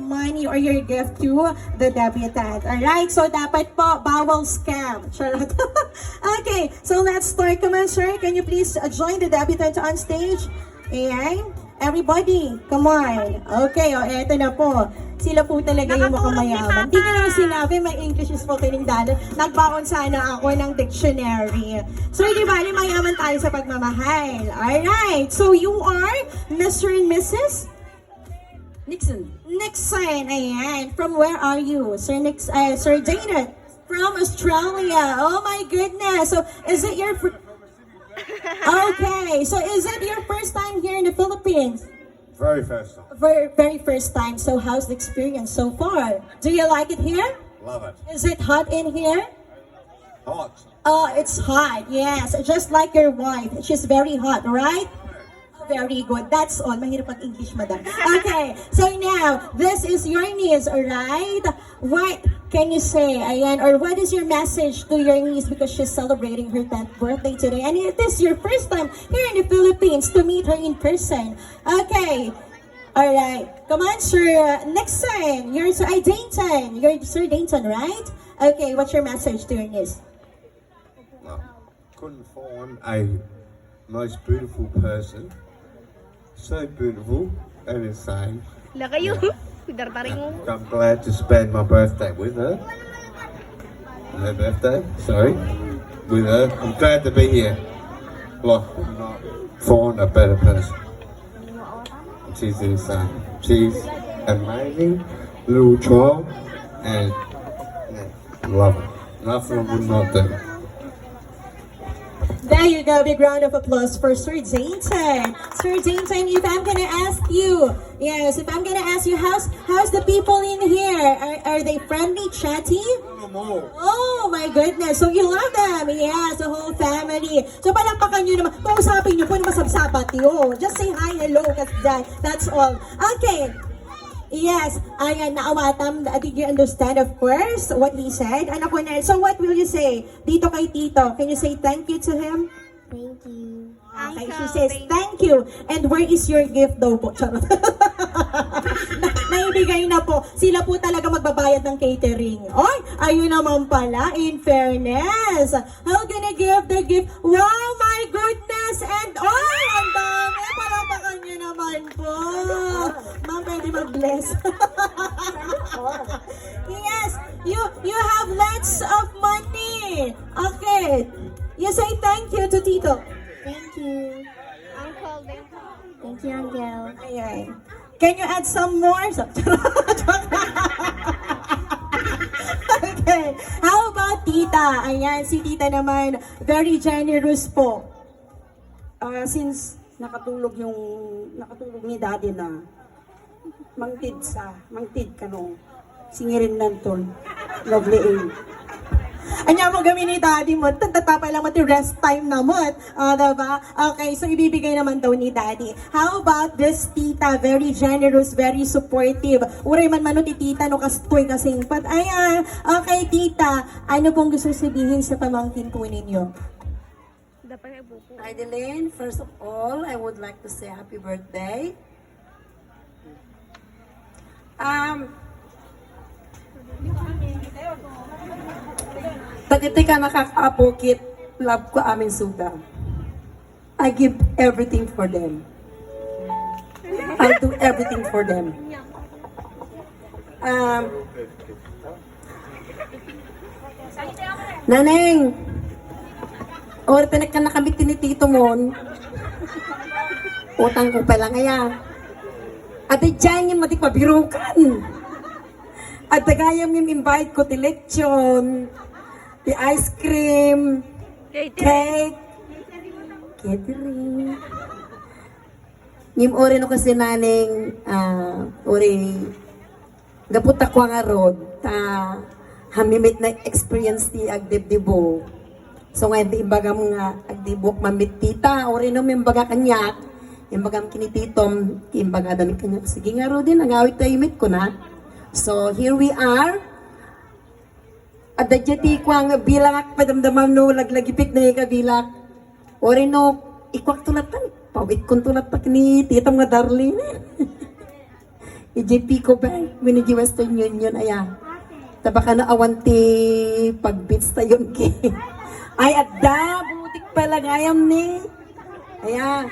money or your gift to the debutant. Alright? So, dapat po, bawal scam. Charot. okay, so let's start. Come on, sir. Can you please uh, join the debutant on stage? Ayan. Everybody, come on. Okay, o, eto na po. Sila po talaga yung mukhang mayaman. Hindi ko naman sinabi, my English is spoken in Dano. Nagbaon sana ako ng dictionary. So, di ba, mayaman tayo sa pagmamahal. Alright, so you are Mr. and Mrs. Nixon. Nixon, ayan. From where are you? Sir Nix, uh, Sir Dana, from Australia. Oh my goodness. So, is it your... okay, so is it your first time here in the Philippines? Very first time. Very, very first time. So, how's the experience so far? Do you like it here? Love it. Is it hot in here? Hot. Oh, it's hot. Yes, just like your wife. She's very hot, right? Very good. That's all. Mahirap pag-English, madam. Okay, so now, this is your niece, alright? What can you say, ayan, or what is your message to your niece because she's celebrating her 10th birthday today? And it is your first time here in the Philippines to meet her in person. Okay, alright. Come on, sir. Nixon, you're Sir ay, Dayton. You're Sir Dayton, right? Okay, what's your message to your niece? No, couldn't find a most beautiful person. So beautiful and insane. Wala kayo. Dartaring mo. I'm glad to spend my birthday with her. Her birthday, sorry. With her. I'm glad to be here. Not find a better person. She's insane. She's amazing little child and yeah, love it. Nothing I would not do. There you go. Big round of applause for Sir Dayton. Sir Dayton, if I'm gonna ask you, yes, if I'm gonna ask you, how's how's the people in here? Are, are they friendly, chatty? Oh my goodness. So you love them. Yes, the whole family. So palakpakan nyo naman. Kausapin nyo po na masabsabat yun. Just say hi, hello, that's, that, that's all. Okay. Yes, ayan, naawatam. Did you understand, of course, what he said? Anak ko na. So what will you say? Dito kay Tito, can you say thank you to him? Thank you. Okay, she says, thank you. And where is your gift daw po? Charot. Na- Naibigay na po. Sila po talaga magbabayad ng catering. Oy, ayun naman pala, in fairness. How gonna give the gift? Wow, my goodness! And, oh, dami! Palapakan niyo naman po. Ma'am, pwede mag-bless. yes, you you have lots of money. Okay. You say thank you to Tito. Thank you. Uncle, thank you. Thank you, Uncle. Ayan. Can you add some more? okay. How about tita? Ayan, si tita naman, very generous po. Ah, since nakatulog yung nakatulog ni daddy na mangtid sa mangtid ka no singirin nantol lovely aim Anya mo gami ni daddy mo, tatatapay lang mo ti rest time na mo. Ah, diba? Okay, so ibibigay naman daw ni daddy. How about this tita? Very generous, very supportive. Uray man mano ti tita no kastoy kasing pat. Ayan, okay tita, ano pong gusto sabihin sa pamangkin po ninyo? Dapat ay buko. Idolene, first of all I would like to say happy birthday. Um Tagiti ka nakakaapokit love ko amin suga I give everything for them. I do everything for them. Um Naneng, Or pinag ka nakabit ni Tito Mon. Utang ko pa lang kaya. At dyan yung matik mabirukan. At gayam yung invite ko ti lechon, ti ice cream, cake, catering. Ngim ori no kasi naning, ah, ori, gapot ako nga rod, ta, hamimit na experience ti agdibdibo. So ngayon, di imbaga mo nga, agdibok mamit tita, o rin naman imbaga kanyak, imbaga kinititom, imbaga dami kanyak. Sige nga ro din, ang awit tayo imit ko na. So here we are. At dadyati ko ang bilak, padamdamam no, laglagipik na yung kabilak. O rin no, ikwak tulatan, pawit kong tulat pa kini tita nga darling. EJP ko Bank, Minigi Western Union, aya. Tabaka na awanti pagbits tayon ki. Ay, adda, butik pala ngayam ni. Aya.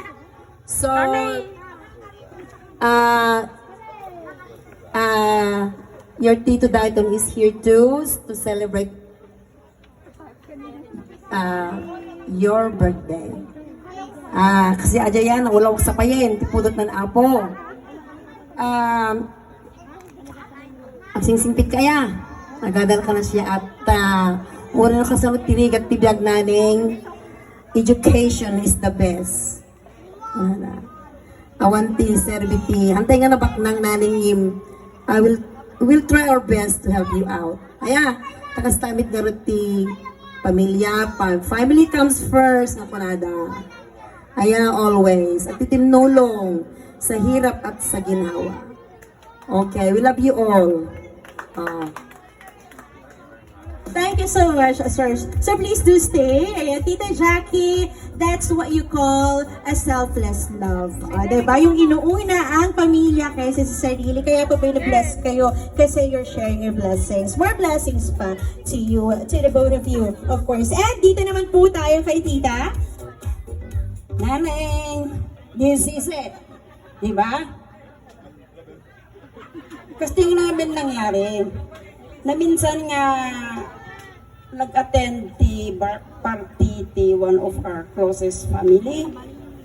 So, ah, ah, your Tito Dayton is here too to celebrate ah, your birthday. Ah, kasi adya yan, ulaw sa payen, tipudot ng apo. Um, ang singsingpit kaya. Nagadal ka na siya at uh, una na kasamot tinig at tibiyag naning education is the best. Awanti, serviti. Hantay nga na baknang naning him. I will will try our best to help you out. Aya, takas tamit nga ruti pamilya, pa, family comes first nga panada. Aya always. At itinulong sa hirap at sa ginhawa. Okay, we love you all. Ah. Thank you so much, sir. So please do stay. Ayan, Tita Jackie, that's what you call a selfless love. Uh, diba? Yung inuuna ang pamilya kaysa sa sarili. Kaya po bless kayo kasi you're sharing your blessings. More blessings pa to you, to the both of you, of course. And dito naman po tayo kay Tita. Naneng, this is it. Diba? Kasi yung namin nangyari, na minsan nga nag-attend ti bar- party ti one of our closest family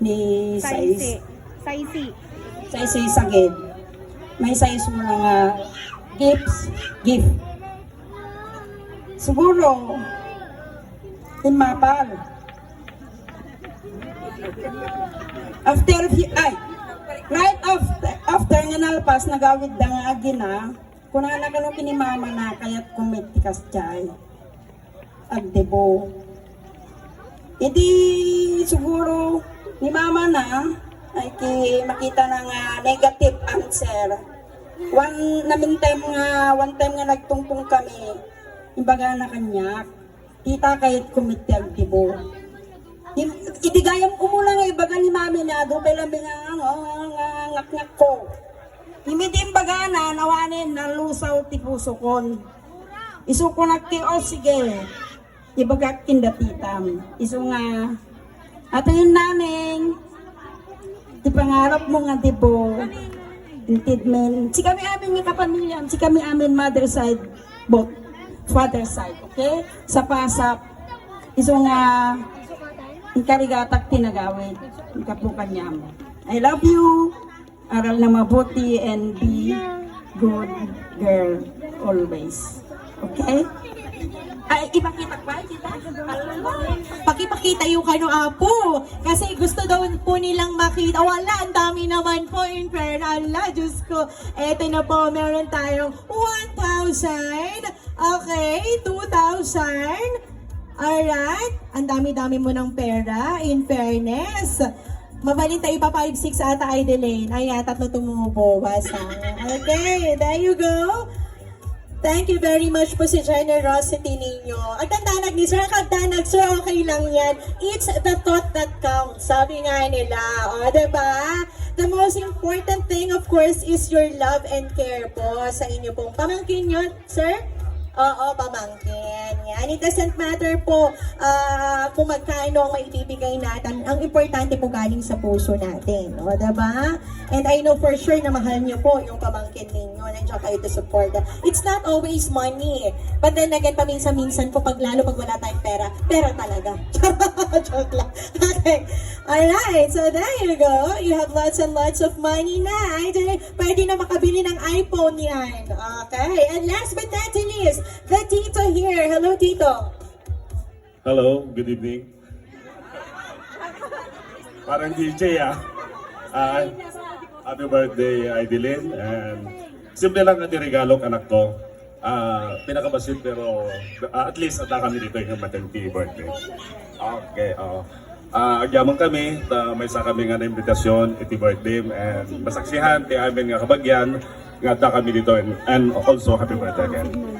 ni Saisi. Sais Saisi. Saisi Saged. May sais mo na nga gifts, gift. Siguro, timapal. After ay, right after, after nga nalpas, nagawid da nga agina, kung na ka ni mama na kaya't kumitikas chay. Agdebo. Idi siguro ni mama na ay ki makita na nga negative answer. One namin time nga one time nga nagtungtong kami imbaga na kanya tita kahit kumiti agdebo. Itigayam umula nga ibaga ni mami na lambi nga ano nga ngak-ngak ko. Imidim baga na nawanin na lusaw ti puso kon. Isu ko nagti o sige. Ibagak kindatitam. Isu nga atin naneng. Di pangarap mo nga dibo. Intid men. Si kami amin nga kapamilya. Si kami amin mother side. Both. Father side. Okay? Sa pasap. Isu nga ikarigatak tinagawid. Ikapukan niya mo. I love you. Aral na mabuti and be good girl always. Okay? Ay, ipakita pa, kita? Pakipakita yung kano apo. Kasi gusto daw po nilang makita. Wala, ang dami naman po in fair. Allah, Diyos ko. Eto na po, meron tayong 1,000. Okay, 2,000. Alright. Ang dami-dami mo ng pera. In fairness. Mabalin tayo pa 5-6 ata Idelaine. Ayan, tatlo tumubo. Basta. Okay, there you go. Thank you very much po si generosity ninyo. Ang tandanag ni Sir, ang tandanag, Sir, okay lang yan. It's the thought that counts. Sabi nga nila. O, diba? The most important thing, of course, is your love and care po sa inyo pong pamangkin nyo, Sir. Oo, pamangkin. Yan. It doesn't matter po ah, kung magkano ang maibibigay natin. Ang importante po galing sa puso natin. O, diba? And I know for sure na mahal niyo po yung pamangkin ninyo. Nandiyan kayo to support. It's not always money. But then again, paminsan-minsan po, pag lalo pag wala tayong pera, pera talaga. Joke lang. Okay. Alright, so there you go. You have lots and lots of money na. Pwede na makabili ng iPhone yan. Okay. And last but not least. Tito. Hello, good evening. Parang DJ ah. Ah, happy birthday, Idilin. And simple lang ang regalo anak ko. Ah, pinakabasit pero ah, at least ata kami dito yung matindi birthday. Okay, oh. Ah, agyaman kami, ta may sa kami nga na imbitasyon, iti birthday, and masaksihan, ti amin nga kabagyan, nga ta kami dito, and, and also happy birthday again.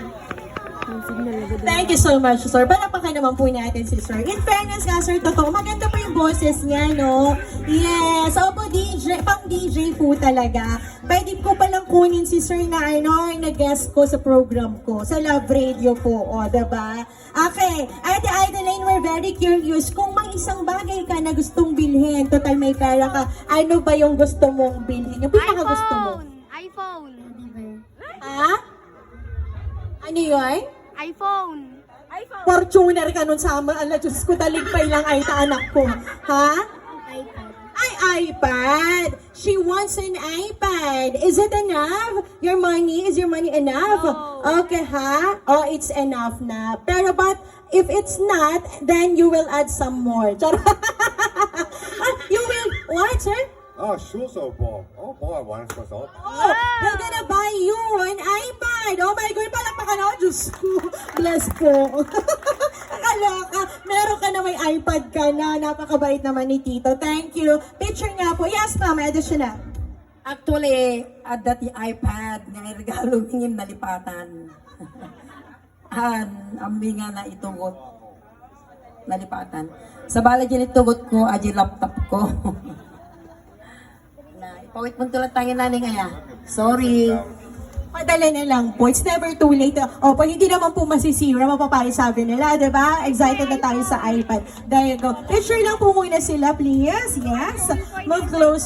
Thank you so much, sir. Palapakan naman po natin si sir. In fairness nga, sir, totoo, maganda po yung boses niya, no? Yes, opo, DJ, pang DJ po talaga. pwede ko palang kunin si Sir na ano, nag-guest ko sa program ko, sa Love Radio po, o, diba? Okay, Ate Idolene, we're very curious, kung may isang bagay ka na gustong bilhin, total may pera ka, ano ba yung gusto mong bilhin? Yung pinaka gusto mo? iPhone! iPhone! Ha? Ano yun? iPhone! Fortuner ka nun sa ama. Ala, Diyos ko, daligpay lang ay ta anak ko. Ha? iPad. Ay, iPad! She wants an iPad. Is it enough? Your money? Is your money enough? No. Okay, ha? Oh, it's enough na. Pero but, if it's not, then you will add some more. Char- Ah, you will, what, sir? Oh, sure, so Bob. I'll buy one for us. Oh, we're gonna buy you an iPad. Oh my God, palakpakan ako. Diyos ko. Bless po. Nakaloka. Meron ka na may iPad ka na. Napakabait naman ni Tito. Thank you. Picture nga po. Yes, ma'am. Additional. Actually, at dati iPad nga regalo ngin nalipatan. An, ambi nga na itugot. Nalipatan. Sa bala dyan itugot ko, aji laptop ko. na, ipawit mo tulad tayo naning aya. Sorry. Padala na lang po. It's never too late. O, pag hindi naman po masisira, mapapayo sabi nila, di ba? Excited na tayo sa iPad. There you go. Picture lang po muna sila, please. Yes. Mag-close